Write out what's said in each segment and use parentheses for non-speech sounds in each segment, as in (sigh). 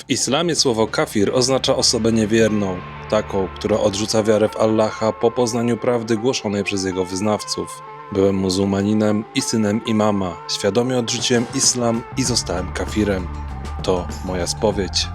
W islamie słowo kafir oznacza osobę niewierną, taką, która odrzuca wiarę w Allaha po poznaniu prawdy głoszonej przez jego wyznawców. Byłem muzułmaninem i synem imama, świadomie odrzuciłem islam i zostałem kafirem. To moja spowiedź.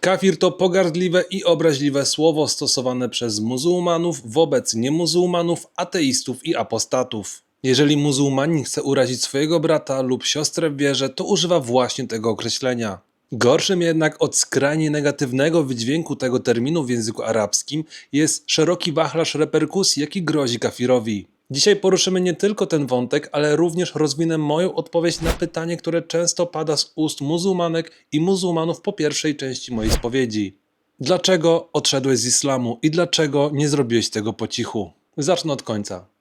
Kafir to pogardliwe i obraźliwe słowo stosowane przez muzułmanów wobec niemuzułmanów, ateistów i apostatów. Jeżeli muzułmanin chce urazić swojego brata lub siostrę w wierze, to używa właśnie tego określenia. Gorszym jednak od skrajnie negatywnego wydźwięku tego terminu w języku arabskim jest szeroki wachlarz reperkusji, jaki grozi kafirowi. Dzisiaj poruszymy nie tylko ten wątek, ale również rozwinę moją odpowiedź na pytanie, które często pada z ust muzułmanek i muzułmanów po pierwszej części mojej spowiedzi. Dlaczego odszedłeś z islamu i dlaczego nie zrobiłeś tego po cichu? Zacznę od końca.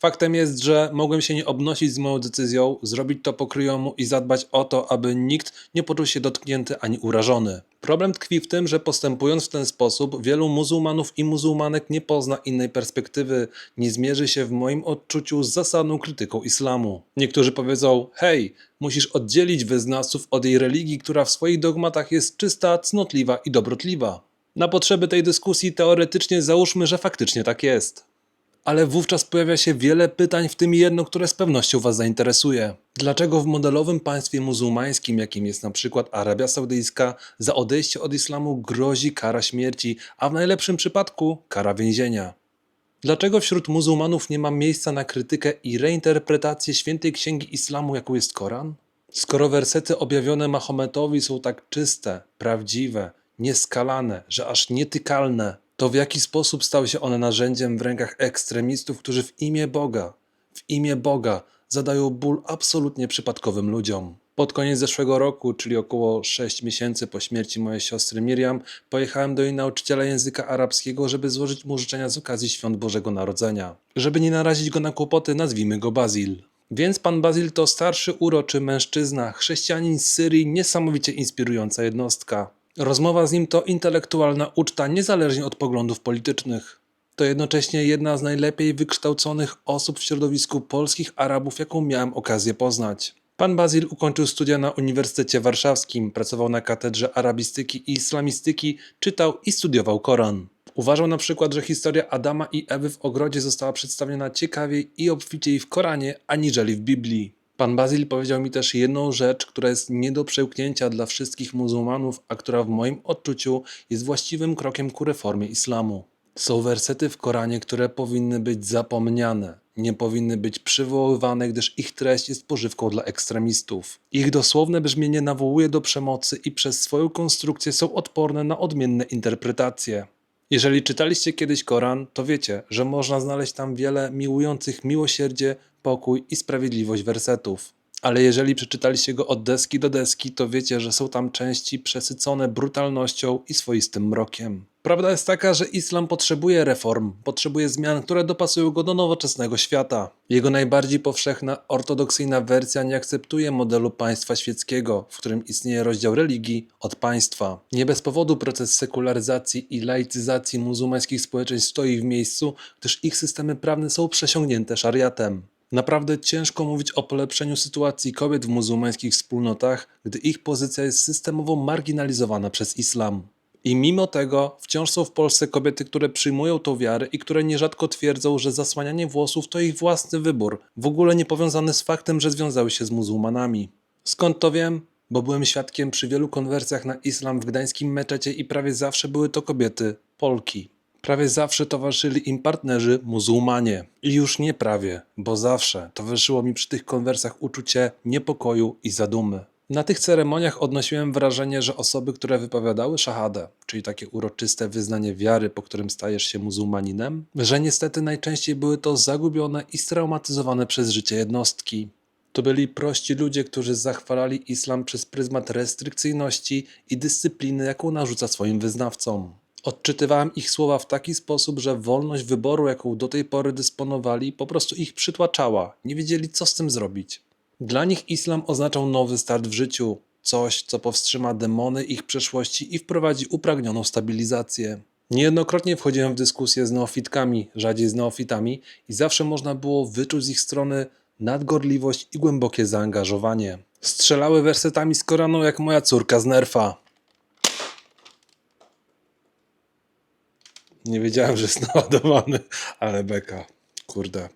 Faktem jest, że mogłem się nie obnosić z moją decyzją, zrobić to po kryjomu i zadbać o to, aby nikt nie poczuł się dotknięty ani urażony. Problem tkwi w tym, że postępując w ten sposób, wielu muzułmanów i muzułmanek nie pozna innej perspektywy, nie zmierzy się w moim odczuciu z zasadną krytyką islamu. Niektórzy powiedzą: hej, musisz oddzielić wyznawców od jej religii, która w swoich dogmatach jest czysta, cnotliwa i dobrotliwa. Na potrzeby tej dyskusji teoretycznie załóżmy, że faktycznie tak jest ale wówczas pojawia się wiele pytań, w tym jedno, które z pewnością Was zainteresuje. Dlaczego w modelowym państwie muzułmańskim, jakim jest na przykład Arabia Saudyjska, za odejście od islamu grozi kara śmierci, a w najlepszym przypadku kara więzienia? Dlaczego wśród muzułmanów nie ma miejsca na krytykę i reinterpretację świętej księgi islamu, jaką jest Koran? Skoro wersety objawione Mahometowi są tak czyste, prawdziwe, nieskalane, że aż nietykalne, to w jaki sposób stały się one narzędziem w rękach ekstremistów, którzy w imię Boga, w imię Boga zadają ból absolutnie przypadkowym ludziom. Pod koniec zeszłego roku, czyli około 6 miesięcy po śmierci mojej siostry Miriam, pojechałem do jej nauczyciela języka arabskiego, żeby złożyć mu życzenia z okazji świąt Bożego Narodzenia. Żeby nie narazić go na kłopoty, nazwijmy go Bazil. Więc pan Bazil to starszy, uroczy mężczyzna, chrześcijanin z Syrii, niesamowicie inspirująca jednostka. Rozmowa z nim to intelektualna uczta niezależnie od poglądów politycznych. To jednocześnie jedna z najlepiej wykształconych osób w środowisku polskich Arabów, jaką miałem okazję poznać. Pan Bazil ukończył studia na Uniwersytecie Warszawskim, pracował na katedrze arabistyki i islamistyki, czytał i studiował Koran. Uważał na przykład, że historia Adama i Ewy w ogrodzie została przedstawiona ciekawiej i obficiej w Koranie aniżeli w Biblii. Pan Bazil powiedział mi też jedną rzecz, która jest nie do przełknięcia dla wszystkich muzułmanów, a która w moim odczuciu jest właściwym krokiem ku reformie islamu. Są wersety w Koranie, które powinny być zapomniane, nie powinny być przywoływane, gdyż ich treść jest pożywką dla ekstremistów. Ich dosłowne brzmienie nawołuje do przemocy i przez swoją konstrukcję są odporne na odmienne interpretacje. Jeżeli czytaliście kiedyś Koran, to wiecie, że można znaleźć tam wiele miłujących miłosierdzie, pokój i sprawiedliwość wersetów. Ale jeżeli przeczytaliście go od deski do deski, to wiecie, że są tam części przesycone brutalnością i swoistym mrokiem. Prawda jest taka, że islam potrzebuje reform, potrzebuje zmian, które dopasują go do nowoczesnego świata. Jego najbardziej powszechna, ortodoksyjna wersja nie akceptuje modelu państwa świeckiego, w którym istnieje rozdział religii od państwa. Nie bez powodu proces sekularyzacji i laicyzacji muzułmańskich społeczeństw stoi w miejscu, gdyż ich systemy prawne są przesiągnięte szariatem. Naprawdę ciężko mówić o polepszeniu sytuacji kobiet w muzułmańskich wspólnotach, gdy ich pozycja jest systemowo marginalizowana przez islam. I mimo tego wciąż są w Polsce kobiety, które przyjmują tą wiarę i które nierzadko twierdzą, że zasłanianie włosów to ich własny wybór, w ogóle nie powiązany z faktem, że związały się z muzułmanami. Skąd to wiem? Bo byłem świadkiem przy wielu konwersjach na islam w gdańskim meczecie i prawie zawsze były to kobiety, Polki. Prawie zawsze towarzyszyli im partnerzy muzułmanie. I już nie prawie, bo zawsze towarzyszyło mi przy tych konwersach uczucie niepokoju i zadumy. Na tych ceremoniach odnosiłem wrażenie, że osoby, które wypowiadały szahadę, czyli takie uroczyste wyznanie wiary, po którym stajesz się muzułmaninem, że niestety najczęściej były to zagubione i straumatyzowane przez życie jednostki. To byli prości ludzie, którzy zachwalali islam przez pryzmat restrykcyjności i dyscypliny, jaką narzuca swoim wyznawcom. Odczytywałem ich słowa w taki sposób, że wolność wyboru, jaką do tej pory dysponowali, po prostu ich przytłaczała. Nie wiedzieli, co z tym zrobić. Dla nich islam oznaczał nowy start w życiu, coś, co powstrzyma demony ich przeszłości i wprowadzi upragnioną stabilizację. Niejednokrotnie wchodziłem w dyskusje z neofitkami, rzadziej z neofitami, i zawsze można było wyczuć z ich strony nadgorliwość i głębokie zaangażowanie. Strzelały wersetami z Koranu jak moja córka z nerfa. Nie wiedziałem, że jest (laughs) naładowany, ale beka. Kurde.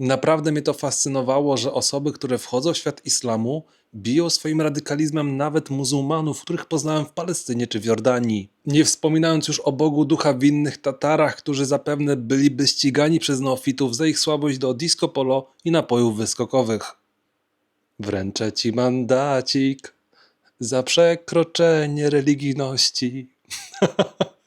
Naprawdę mnie to fascynowało, że osoby, które wchodzą w świat islamu, biją swoim radykalizmem nawet muzułmanów, których poznałem w Palestynie czy w Jordanii. Nie wspominając już o Bogu ducha winnych Tatarach, którzy zapewne byliby ścigani przez neofitów za ich słabość do disco polo i napojów wyskokowych. Wręczę ci mandacik za przekroczenie religijności. (laughs)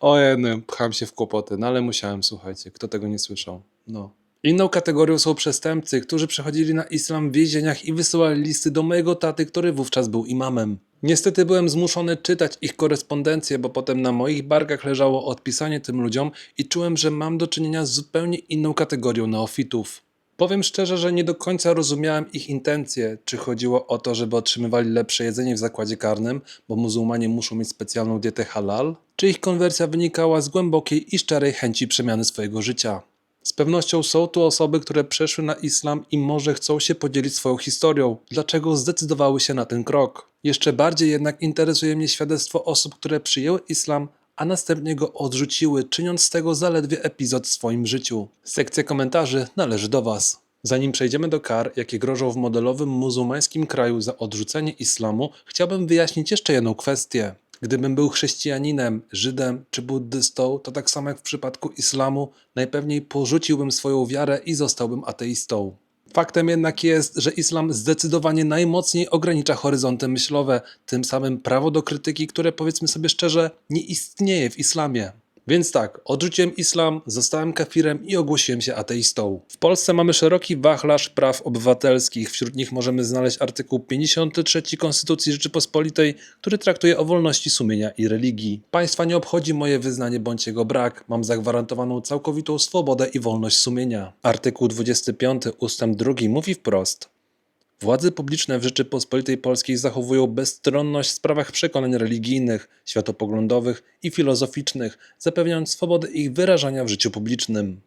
Ojej, pcham się w kłopoty, no ale musiałem, słuchajcie, kto tego nie słyszał. No. Inną kategorią są przestępcy, którzy przechodzili na islam w więzieniach i wysyłali listy do mojego taty, który wówczas był imamem. Niestety byłem zmuszony czytać ich korespondencję, bo potem na moich barkach leżało odpisanie tym ludziom i czułem, że mam do czynienia z zupełnie inną kategorią neofitów. Powiem szczerze, że nie do końca rozumiałem ich intencje. Czy chodziło o to, żeby otrzymywali lepsze jedzenie w zakładzie karnym, bo muzułmanie muszą mieć specjalną dietę halal? Czy ich konwersja wynikała z głębokiej i szczerej chęci przemiany swojego życia? Z pewnością są tu osoby, które przeszły na islam i może chcą się podzielić swoją historią, dlaczego zdecydowały się na ten krok. Jeszcze bardziej jednak interesuje mnie świadectwo osób, które przyjęły islam, a następnie go odrzuciły, czyniąc z tego zaledwie epizod w swoim życiu. Sekcja komentarzy należy do Was. Zanim przejdziemy do kar, jakie grożą w modelowym muzułmańskim kraju za odrzucenie islamu, chciałbym wyjaśnić jeszcze jedną kwestię. Gdybym był chrześcijaninem, Żydem czy buddystą, to tak samo jak w przypadku islamu, najpewniej porzuciłbym swoją wiarę i zostałbym ateistą. Faktem jednak jest, że islam zdecydowanie najmocniej ogranicza horyzonty myślowe, tym samym prawo do krytyki, które powiedzmy sobie szczerze, nie istnieje w islamie. Więc tak, odrzuciłem islam, zostałem kafirem i ogłosiłem się ateistą. W Polsce mamy szeroki wachlarz praw obywatelskich. Wśród nich możemy znaleźć artykuł 53 Konstytucji Rzeczypospolitej, który traktuje o wolności sumienia i religii. Państwa nie obchodzi moje wyznanie bądź jego brak. Mam zagwarantowaną całkowitą swobodę i wolność sumienia. Artykuł 25 ustęp 2 mówi wprost. Władze publiczne w Rzeczypospolitej Polskiej zachowują bezstronność w sprawach przekonań religijnych, światopoglądowych i filozoficznych, zapewniając swobodę ich wyrażania w życiu publicznym.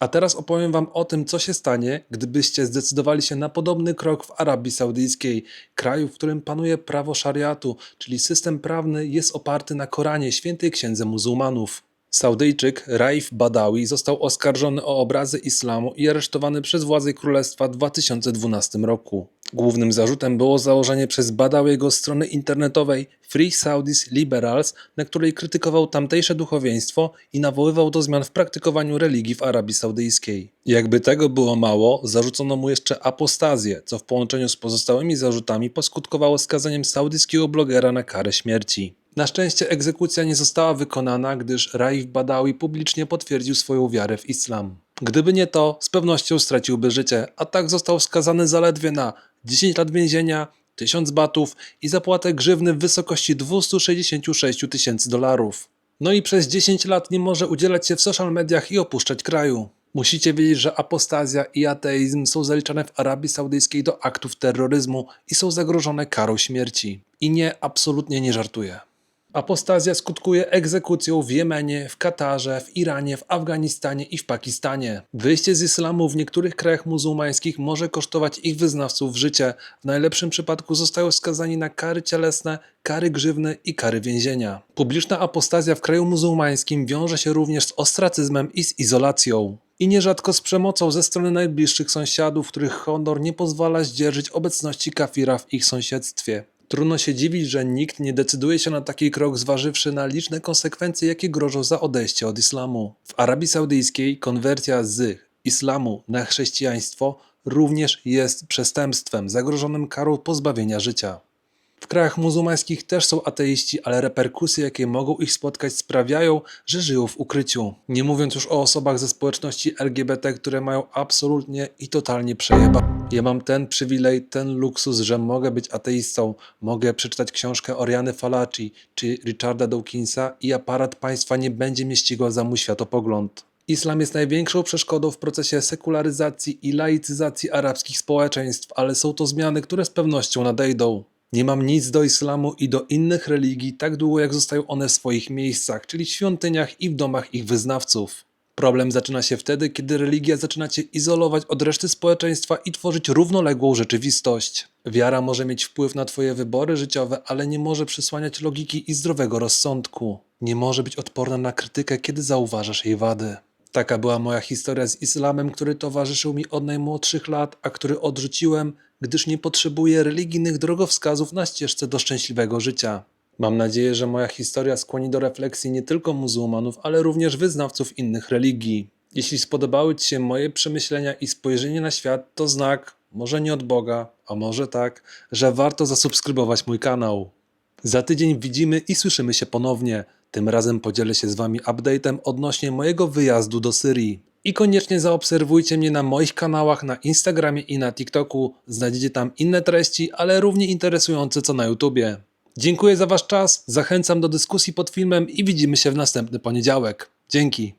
A teraz opowiem Wam o tym, co się stanie, gdybyście zdecydowali się na podobny krok w Arabii Saudyjskiej, kraju, w którym panuje prawo szariatu, czyli system prawny jest oparty na Koranie, świętej księdze muzułmanów. Saudyjczyk Raif Badawi został oskarżony o obrazy islamu i aresztowany przez władze królestwa w 2012 roku. Głównym zarzutem było założenie przez Badawiego strony internetowej Free Saudis Liberals, na której krytykował tamtejsze duchowieństwo i nawoływał do zmian w praktykowaniu religii w Arabii Saudyjskiej. Jakby tego było mało, zarzucono mu jeszcze apostazję, co w połączeniu z pozostałymi zarzutami poskutkowało skazaniem saudyjskiego blogera na karę śmierci. Na szczęście egzekucja nie została wykonana, gdyż Raif Badawi publicznie potwierdził swoją wiarę w islam. Gdyby nie to, z pewnością straciłby życie, a tak został skazany zaledwie na 10 lat więzienia, 1000 batów i zapłatę grzywny w wysokości 266 tysięcy dolarów. No i przez 10 lat nie może udzielać się w social mediach i opuszczać kraju. Musicie wiedzieć, że apostazja i ateizm są zaliczane w Arabii Saudyjskiej do aktów terroryzmu i są zagrożone karą śmierci. I nie, absolutnie nie żartuję. Apostazja skutkuje egzekucją w Jemenie, w Katarze, w Iranie, w Afganistanie i w Pakistanie. Wyjście z islamu w niektórych krajach muzułmańskich może kosztować ich wyznawców życie. W najlepszym przypadku zostają skazani na kary cielesne, kary grzywny i kary więzienia. Publiczna apostazja w kraju muzułmańskim wiąże się również z ostracyzmem i z izolacją. I nierzadko z przemocą ze strony najbliższych sąsiadów, których honor nie pozwala zdzierżyć obecności kafira w ich sąsiedztwie. Trudno się dziwić, że nikt nie decyduje się na taki krok, zważywszy na liczne konsekwencje, jakie grożą za odejście od islamu. W Arabii Saudyjskiej konwersja z islamu na chrześcijaństwo również jest przestępstwem zagrożonym karą pozbawienia życia. W krajach muzułmańskich też są ateiści, ale reperkusje, jakie mogą ich spotkać, sprawiają, że żyją w ukryciu. Nie mówiąc już o osobach ze społeczności LGBT, które mają absolutnie i totalnie przejeba. Ja mam ten przywilej, ten luksus, że mogę być ateistą, mogę przeczytać książkę Oriany Falaci czy Richarda Dawkinsa i aparat państwa nie będzie mnie za mój światopogląd. Islam jest największą przeszkodą w procesie sekularyzacji i laicyzacji arabskich społeczeństw, ale są to zmiany, które z pewnością nadejdą. Nie mam nic do islamu i do innych religii tak długo jak zostają one w swoich miejscach, czyli w świątyniach i w domach ich wyznawców. Problem zaczyna się wtedy, kiedy religia zaczyna cię izolować od reszty społeczeństwa i tworzyć równoległą rzeczywistość. Wiara może mieć wpływ na twoje wybory życiowe, ale nie może przysłaniać logiki i zdrowego rozsądku. Nie może być odporna na krytykę, kiedy zauważasz jej wady. Taka była moja historia z islamem, który towarzyszył mi od najmłodszych lat, a który odrzuciłem, gdyż nie potrzebuję religijnych drogowskazów na ścieżce do szczęśliwego życia. Mam nadzieję, że moja historia skłoni do refleksji nie tylko muzułmanów, ale również wyznawców innych religii. Jeśli spodobały Ci się moje przemyślenia i spojrzenie na świat, to znak, może nie od Boga, a może tak, że warto zasubskrybować mój kanał. Za tydzień widzimy i słyszymy się ponownie. Tym razem podzielę się z Wami update'em odnośnie mojego wyjazdu do Syrii. I koniecznie zaobserwujcie mnie na moich kanałach na Instagramie i na TikToku. Znajdziecie tam inne treści, ale równie interesujące co na YouTubie. Dziękuję za Wasz czas, zachęcam do dyskusji pod filmem i widzimy się w następny poniedziałek. Dzięki.